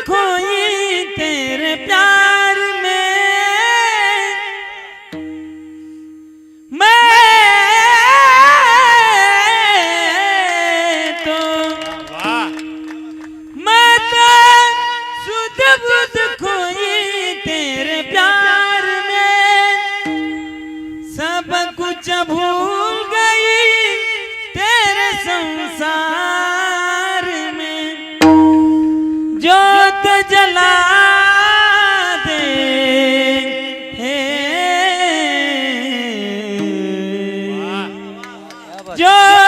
खोई तेरे प्यार में। मैं तो बुध खोई तेरे प्यार में। सब कुछ भूल ਜਲਾ ਦੇ। ਹੈ। ਜੋ